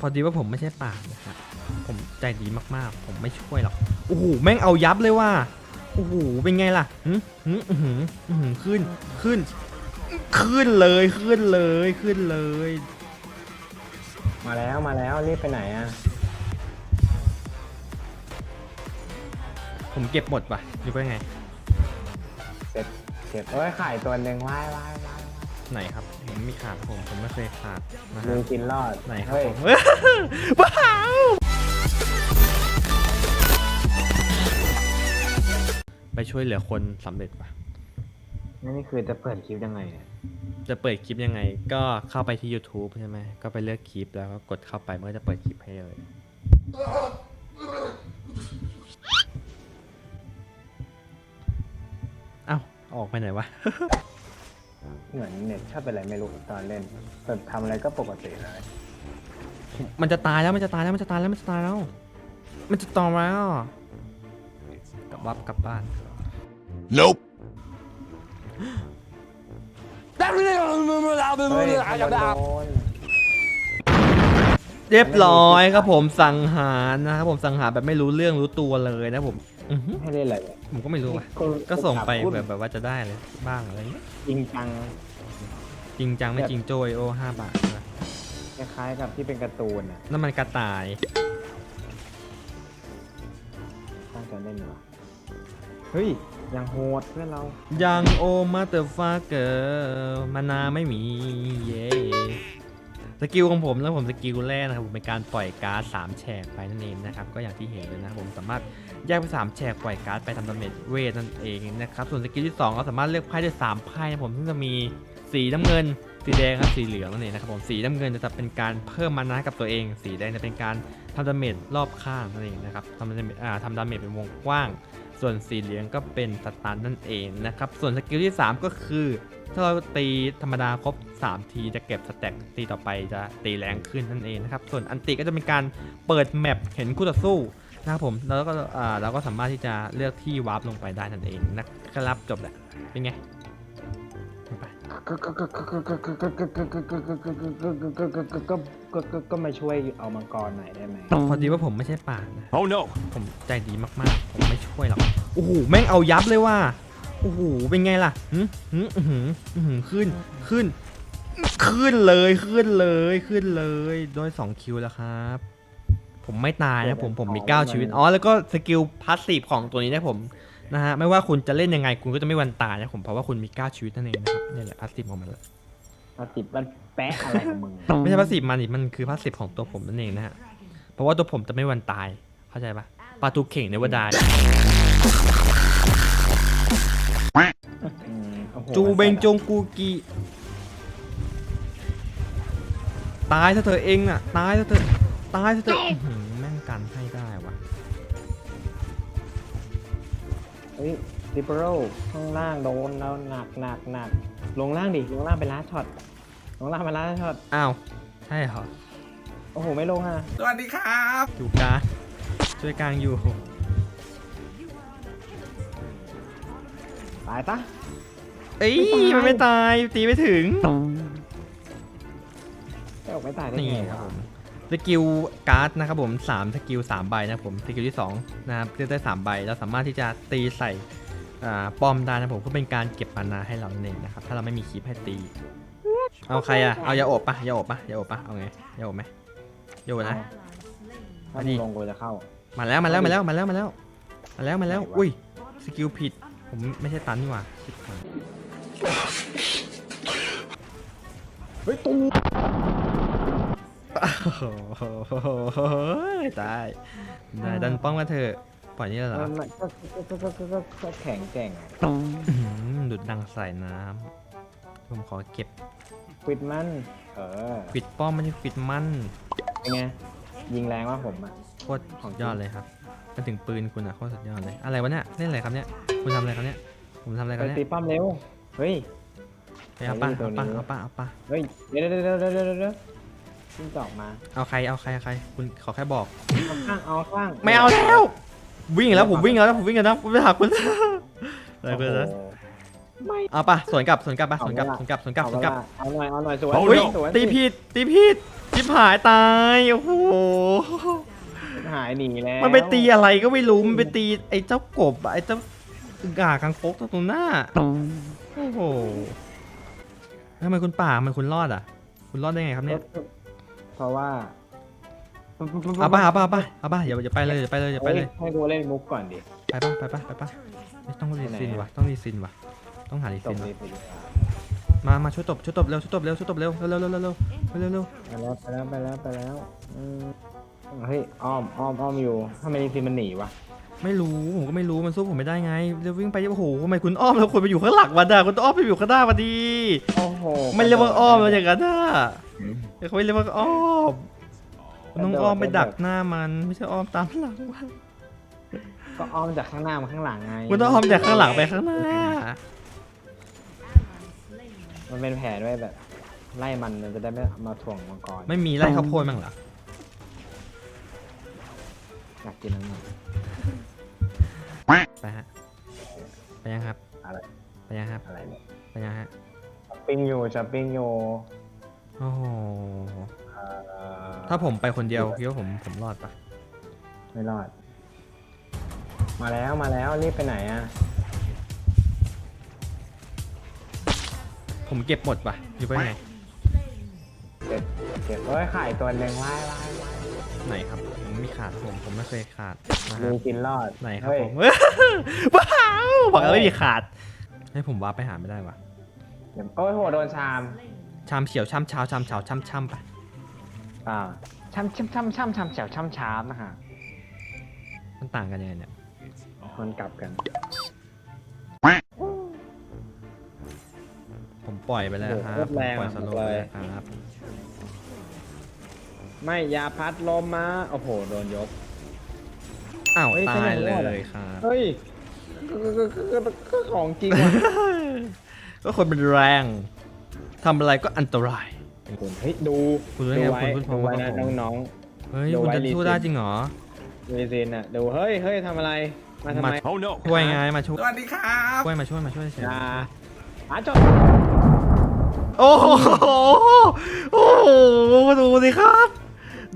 พอดีว่าผมไม่ใช่ป่านะครับผมใจดีมากๆ ผมไม่ช่วยหรอกโอ้โหแม่งเอายับเลยว่ะโอ้โหเป็นไงล่ะหึหึอื้อหืออื้อหือขึ้นขึ้น ขึ้นเลยขึ้นเลยขึ้นเลย มาแล้วมาแล้วรีบไปไหนอะผมเก็บหมดว่ะอยู่ว่าไงเสร็จเก็บเอ้ยไข่ตัวหนึ่งว้ายว้ายว้ายไหนครับ ผมไม่ขาดผม ผมไม่เคยขาดนะมึฮะงกินรอดไหนครับเฮ้ยผม ว้าวไปช่วยเหลือคนสำเร็จป่ะนี่คือจะเปิดคลิปยังไงเนี่ยจะเปิดคลิปยังไง ก็เข้าไปที่ YouTube ใช่ไหมก็ไปเลือกคลิปแล้วก็กดเข้าไปมันก็จะเปิดคลิปให้เลย เอ้าออกไปไหนวะ เหมือนเน็ตชอบเป็นอะไรไม่รู้ตอนเล่นแต่ทำอะไรก็ปกติเลยมันจะตายแล้วมันจะตายแล้วมันจะตายแล้วมันจะตายแล้ว มันจะตายแล้วกลับวับกลับบ้าน Nope. เฮ้ยมันโดนเรียบร้อยครับผมสังหารนะครับผมสังหารแบบไม่รู้เรื่องรู้ตัวเลยนะผม อือหือให้เล่นอะไรเนี่ยผมก็ไม่รู้ว่ะก็ส่งไปแบบแบบว่าจะได้เลยบ้างอะไรเงี้ยจริงจังจริงจังไม่จริงโจยโอห้าบาทนะคล้ายๆกับที่เป็นการ์ตูนอะน้ำมันกระต่ายตั้งใจเล่นเหรอเฮ้ยยังโหดเพื่อนเรายังโอมาเตอร์ฟาเกอร์มานาไม่มีเย่ สกิลของผมแล้วผมสกิลแรกนะครับผมเป็นการปล่อยการ์ดสามแฉกไปนั่นเองนะครับก็อย่างที่เห็นเลยนะครับผมสามารถแยกไปสามแฉกปล่อยการ์ดไปทำดาเมจเวทนั่นเองนะครับส่วนสกิลที่สองเราสามารถเลือกไพ่ได้สามไพ่นะผมซึ่งจะมีสีน้ำเงิน สีแดงและสีเหลืองนั่นเองนะครับผมสีน้ำเงินจะเป็นการเพิ่มมานะให้กับตัวเอง สีแดงจะเป็นการทำดาเมจรอบข้างนั่นเองนะครับทำดาเมจอ่าทำดาเมจเป็นวงกว้าง ส่วนสีเหลืองก็เป็นสตันนั่นเองนะครับ ส่วนสกิลที่ 3 ก็คือ ถ้าเราตีธรรมดาครบ 3 ทีจะเก็บสแต็กตีต่อไปจะตีแรงขึ้นนั่นเองนะครับ ส่วนอันติก็จะเป็นการเปิดแมปเห็นคู่ต่อสู้นะครับผมแล้วก็เราก็สามารถที่จะเลือกที่วาร์ปลงไปได้นั่นเองนะครับจบแหละเป็นไง ก็ก็ก็ก็มาช่วยเอามังกรหน่อยได้ไหมพอดีว่าผมไม่ใช่ป่านะ Oh no ผมใจดีมากๆ ผมไม่ช่วยหรอก โอ้โห แม่งเอายับเลยว่ะ โอ้โห เป็นไงล่ะหืมหืมหืมหืมขึ้น ขึ้น ขึ้นเลย ขึ้นเลย ขึ้นเลยด้วยสองคิวแล้วครับ ผมไม่ตายนะผม ผมมีเก้าชีวิต อ๋อ แล้วก็สกิลพาสซีฟของตัวนี้นะผม นะฮะไม่ว่าคุณจะเล่นยังไงคุณก็จะไม่วันตายนะผมเพราะว่าคุณมี9ชีวิตนั่นเองนะครับนี่แหละพาสซีฟของมันแหละมาติดมันแปะอะไรของมึงไม่ใช่พาสซีฟมันนี่มันคือพาสซีฟของตัวผมนั่นเองนะฮะเพราะว่าตัวผมจะไม่วันตายเข้าใจปะปลาทูเข่งในวันดายจูเบงจงกูกีตายซะเธอเองน่ะตายซะเธอตายซะเธออื้อหือแม่งกันให้ เฮ้ยดิปโรข้างล่างโดนแล้วหนักหนักหนักลงล่างดิลงล่างไปล้าช็อตลงล่างไปล้าช็อตอ้าว ใช่เหรอโอ้โหไม่ลงอะอยู่กลางช่วยกลางอยู่ตายปะเอ้ยไม่ตายมันไม่ตายตีไม่ถึง ไม่ออกไม่ตายได้นี่ไงครับวะผม สกิลการ์ดนะครับผมสามสกิลสามใบนะครับผมสกิลที่สองนะครับเลือกได้สามใบเราสามารถที่จะตีใส่อ่าป้อมได้นะครับผมก็เป็นการเก็บมานาให้เรานั่นเองนะครับถ้าเราไม่มีคลิปให้ตี เอาใครอะเอายาโอบปะยาโอบปะยาโอบปะเอาไงยาโอบไหมยาโอบนะถ้ามาดิมึงลงกูจะเข้า มาแล้วมาแล้วมาแล้วมาแล้วมาแล้วมาแล้วมาแล้วไหนวะอุ้ยสกิลผิดผมไม่ใช่ตันนี่หว่าชิบหายเฮ้ยตู โอ้โหตายได้ดันป้องมาเถอะปล่อยนี่แล้วเหรอมันก็ก็ก็ก็ก็ก็แข็งแกร่งอะอื้อหือดุดดังใส่น้ำผมขอเก็บปิดมัน เออปิดป้อมไม่ใช่ปิดมันเป็นไงยิงแรงว่าผมอะโคตรสุดยอดเลยครับมาถึงปืนคุณอะโคตรสุดยอดเลย อะไรวะเนี่ยเล่นอะไรครับเนี่ยคุณทำอะไรครับเนี่ย ผมทำอะไรคไปรับเนี่ยตีป้อมเร็วเฮ้ย ไปเอาป่ะไอ้นี่เอาตัวนี้ป่ะเอาป่ะเอาป่ะเฮ้ยเดี๋ยวเดี๋ยวเดี๋ยวเดี๋ยวเดี๋ยวเดี๋ยว ขึ้นจอกมาเอาใครเอาใครเอาใครคุณขอแค่บอก เอาข้างเอาข้างไม่เอาแล้ว วิ่งแล้วผมวิ่งแล้วผมวิ่งแล้วนะผมไปหาคุณอะไรโอ้เพื่อนโหนะไม่เอาป่ะสวนกลับสวนกลับป่ะสวนกลับเอาสวนกลับสวนกลับสวนกลับเอาหน่อยเอาหน่อยสวยเอาเฮ้ยสวยตีผิดตีผิดชิบหายตายโอ้โหหายหนีแล้วมันไปตีอะไรก็ไม่รู้มันไปตีไอ้เจ้ากบอะไอ้เจ้าอึ่งอ่างคางคกตัวตรงหน้าโอ้โหทำไมคุณป่าทำไมันคุณรอดอะ คุณรอดได้ไงครับเนี่ย เพราะว่าเอาป่ะเอาป่ะเอาป่ะเอาป่ะอย่าอย่าไปเลยอย่าไปเลยอย่าไปเลยให้กูเล่นมุกก่อนดิไปป่ะไปป่ะไปป่ะไม่ต้องรีซินว่ะต้องรีซินว่ะต้องหารีจซิบนเลว่ะยไปดีกว่ามามาช่วยตบช่วยตบเร็วช่วยตบเร็วช่วยตบเร็วเร็วเร็วเร็วเร็วเร็วเร็วไปแล้วไปแล้วไปแล้วไปแล้วอืมเฮ้ยอ้อมอ้อมอ้อมอยู่ทำไมซีมันหนีวะไม่รู้ผมก็ไม่รู้มันสู้ผมไม่ได้ไงเร็ววิ่งไปโอ้โหทำไมคุณอ้อมแล้วคุณไปอยู่ข้างหลังวันด่ะคุณต้องอ้อมไปอยู่ข้างหน้าวันดีโอ้โหไม่เรียกว่าอ้อมแล้วอย่างนั้นน่ะเขาไม่เรียกว่าอ้อม คุณต้องอ้อมไปดักหน้ามันไม่ใช่อ้อมตามหลังมันก็อ้อมจากข้างหน้ามาข้างหลังไงคุณต้องอ้อมจากข้างหลังไปข้างหน้า มันเป็นแผนไว้แบบ ไล่มันมันจะได้ไม่มาถ่วงมังกรไม่มีไล่ข้าวโพดมั้างเหรออยากกินน้ำมันไปฮะไปยังครับอะไรไปยังครับอะไรเนี่ยไปยังฮะช้อปปิ้งอยู่ช้อปปิ้งอยู่โอ้โหเอ่อ ถ้าผมไปคนเดียวคิดว่าผมผมรอดปะไม่รอด มาแล้วมาแล้วรีบไปไหนอะผมเก็บหมดปะอยู่ไปไหนเก็บเก็บเฮ้ยไข่ตัวหนึ่งว้ายว้ายว้ายไหนครับผมไม่ขาดผมผมไม่เคยขาดนะฮะมีกินรอดไหนครับเฮ้ยผมว้าวบอกแล้วไม่มีขาด ให้ผมว่าไปหาไม่ได้วะเดี๋ยวโอ้ยโหโดนชาม ชามเฉียวชามเช้าชามเช้าชามช่ำไป อ่าช่ำช่ำช่ำช่ำช่ำแฉวช่ำชามนะฮะมันต่างกันยังไงเนี่ยมันกลับกันผมปล่อยไปแล้วครับผมปล่อยสโลเลยครับ ไม่ยาพัดลมมาโอ้โหโดนยก อ้าวเฮ้ยตายเลอย่ะ ยครับเฮ้ยก็ก็ก็ก็ก็ของจริงว่ะ ก็คนเป็นแรงทำอะไรก็อันตราย คุณเฮ้ยดูคุณรู้ได้ไงไว้คุณพูดพร้อดูมไว้กับนะผม น้อง เฮ้ยดูคุณไว้จะรีสู้ซินได้จริงเหรอ ๆเวซินอะดูเฮ้ยเฮ้ยทำอะไรมาทำไม Oh no. ช่วยไงมาช่วยสวัสดีครับช่วยมาช่วยมาช่วยเฉยอย่าอะจบโอ้โหโอ้โหดูสิครับ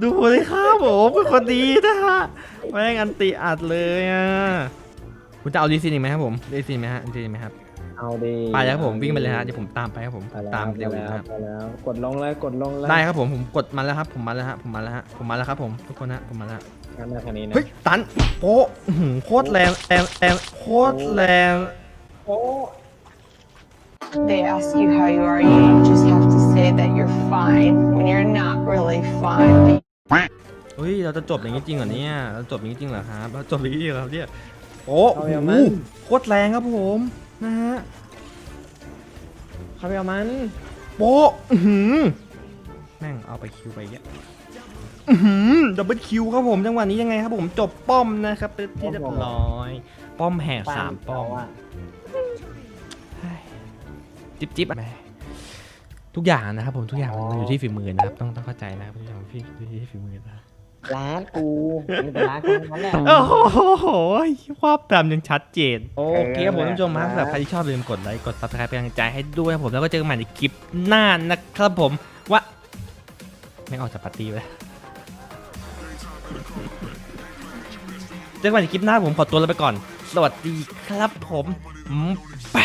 ดูสิครับผมเป็นคนดีนะฮะแม่งอันติอัดเลยอะคุณจะเอาดีซินอีกไหมครับผมดีซินไหมฮะดีซินไหมครับ เอาดีไปแล้วครับผมวิ่งไปเลยฮะเดี๋ยวผมตามไปครับผมไปแล้วตามเร็วไปนะแล้ควรับไปแล้วกดลงเลยกดลงเลยได้ครับผมผมกดมาแล้วครับ ผมมาแล้วฮะผมมาแล้วฮะผมมาแล้วครับผมทุกคนฮะผมมาแล้วงั้นมาทางนี้นะเฮ้ยตันโป๊ะอื้อหือโคตรแรงแรงแรงโคตรแรง โอ้ They ask you how you are, you just have to say that you're fine when you're not really fine. เฮ้ยเราจะจบอย่างนี้จริงเหรอเนี่ยเราจบอย่างนี้จริงเหรอครับเราจบอย่างนี้จริงเหรอครับเนี่ยโอ้โหโคตรแรงครับผม นะฮะเข้าไปเอามัน โป๊ะอื้อหือแม่งเอาไปคิวไปเยอะอื้อหือดับเบิลคิวครับผมจังหวะนี้ยังไงครับผมจบป้อมนะครับเป็นที่เรียบร้อย ป้อมแหกสามป้อมอะจิ๊บจิ๊บอะทุกอย่างนะครับผมทุกอย่างมันอยู่ที่ฝีมือนะครับต้องต้องเข้าใจนะครับทุกอย่างมันอยู่ที่ฝีมือนะ ร้านกูมีแต่ร้านกูนั่นแหละโอ้โหว่าแปมยังชัดเจน โอเคครับผมท่านผู้ชมครับครับสำหรับใครที่ชอบอย่าลืมกดไลค์กด subscribe เป็นกำลังใจให้ด้วยครับผมแล้วก็เจอกันใหม่ในคลิปหน้านะครับผมว่า ไม่ออกจากปาร์ตี้ไปแล้วเจอกันใหม่ในคลิปหน้าผมขอตัวลาไปก่อน สวัสดีครับผมอืมไป